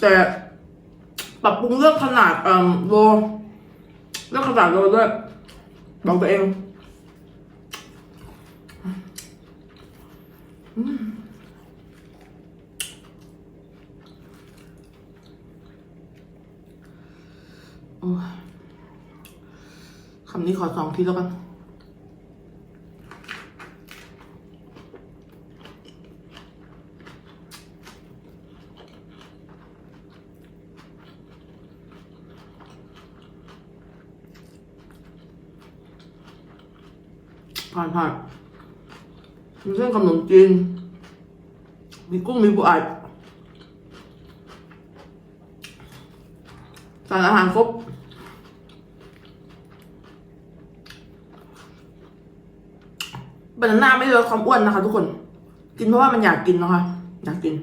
แต่ปรับปรุงเรื่องขนาดเอ่อโลเรื่องขนาดโลด้วยบอกตัวเองคำนี้ขอสองทีแล้วกัน ผ่านผ่านมีเส้นขนมจีน มีกุ้งมีปูอัดสารอาหารครบ บานาน่าไม่ลดความอ้วนนะคะทุกคน กินเพราะว่ามันอยากกินนะคะ อยากกิน